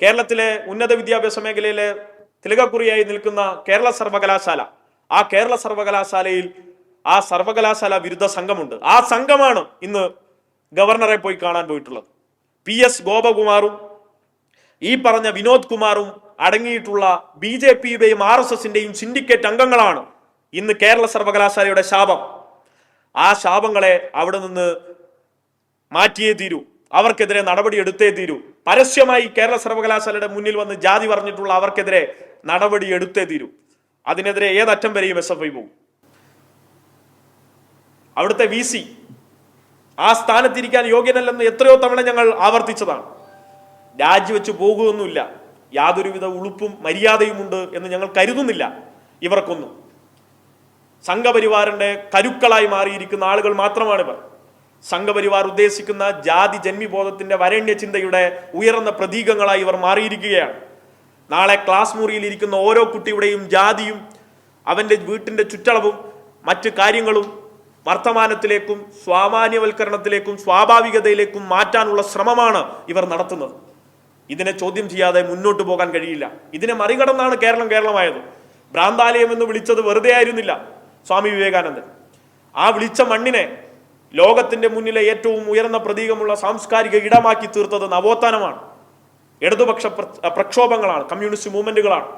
കേരളത്തിലെ ഉന്നത വിദ്യാഭ്യാസ മേഖലയിലെ തിലകക്കുറിയായി നിൽക്കുന്ന കേരള സർവകലാശാല. ആ കേരള സർവകലാശാലയിൽ ആ സർവകലാശാല വിരുദ്ധ സംഘമുണ്ട്. ആ സംഘമാണ് ഇന്ന് ഗവർണറെ പോയി കാണാൻ പോയിട്ടുള്ളത്. പി എസ് ഗോപകുമാറും ഈ പറഞ്ഞ വിനോദ് കുമാറും അടങ്ങിയിട്ടുള്ള ബി ജെ പിയുടെയും ആർ എസ് എസിന്റെയും സിൻഡിക്കേറ്റ് അംഗങ്ങളാണ് ഇന്ന് കേരള സർവകലാശാലയുടെ ശാപം. ആ ശാപങ്ങളെ അവിടെ നിന്ന് മാറ്റിയേ തീരൂ. അവർക്കെതിരെ നടപടി എടുത്തേ തീരൂ. പരസ്യമായി കേരള സർവകലാശാലയുടെ മുന്നിൽ വന്ന് ജാതി പറഞ്ഞിട്ടുള്ള അവർക്കെതിരെ നടപടി എടുത്തേ തീരൂ. അതിനെതിരെ ഏതറ്റം വരെയും എസ് എഫ് ഐ പോകും. അവിടുത്തെ വി സി ആ സ്ഥാനത്തിരിക്കാൻ യോഗ്യനല്ലെന്ന് എത്രയോ തവണ ഞങ്ങൾ ആവർത്തിച്ചതാണ്. രാജിവെച്ച് പോകുമെന്നില്ല. യാതൊരുവിധ ഉളുപ്പും മര്യാദയുമുണ്ട് എന്ന് ഞങ്ങൾ കരുതുന്നില്ല. ഇവർക്കൊന്നും. സംഘപരിവാറിന്റെ കരുക്കളായി മാറിയിരിക്കുന്ന ആളുകൾ മാത്രമാണ് മാത്രമാണിവർ. സംഘപരിവാർ ഉദ്ദേശിക്കുന്ന ജാതി ജന്മിബോധത്തിന്റെ വരണ്യ ചിന്തയുടെ ഉയർന്ന പ്രതീകങ്ങളായി ഇവർ മാറിയിരിക്കുകയാണ്. നാളെ ക്ലാസ് മുറിയിൽ ഇരിക്കുന്ന ഓരോ കുട്ടിയുടെയും ജാതിയും അവന്റെ വീട്ടിന്റെ ചുറ്റളവും മറ്റ് കാര്യങ്ങളും വർത്തമാനത്തിലേക്കും സ്വാമാന്യവൽക്കരണത്തിലേക്കും സ്വാഭാവികതയിലേക്കും മാറ്റാനുള്ള ശ്രമമാണ് ഇവർ നടത്തുന്നത്. ഇതിനെ ചോദ്യം ചെയ്യാതെ മുന്നോട്ട് പോകാൻ കഴിയില്ല. ഇതിനെ മറികടന്നാണ് കേരളം കേരളമായത്. ഭ്രാന്താലയം എന്ന് വിളിച്ചത് വെറുതെ ആയിരുന്നില്ല സ്വാമി വിവേകാനന്ദൻ. ആ വിളിച്ച മണ്ണിനെ ലോകത്തിന്റെ മുന്നിലെ ഏറ്റവും ഉയർന്ന പ്രതീകമുള്ള സാംസ്കാരിക ഇടമാക്കി തീർത്തത് നവോത്ഥാനമാണ്. ഇടതുപക്ഷ പ്രക്ഷോഭങ്ങളാണ് കമ്മ്യൂണിസ്റ്റ് മൂവ്മെന്റുകളാണ്.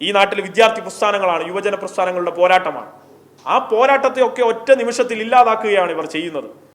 ഈ നാട്ടിലെ വിദ്യാർത്ഥി പ്രസ്ഥാനങ്ങളാണ് യുവജന പ്രസ്ഥാനങ്ങളുടെ പോരാട്ടമാണ്. ആ പോരാട്ടത്തെ ഒക്കെ ഒറ്റ നിമിഷത്തിൽ ഇല്ലാതാക്കുകയാണ് ഇവർ ചെയ്യുന്നത്.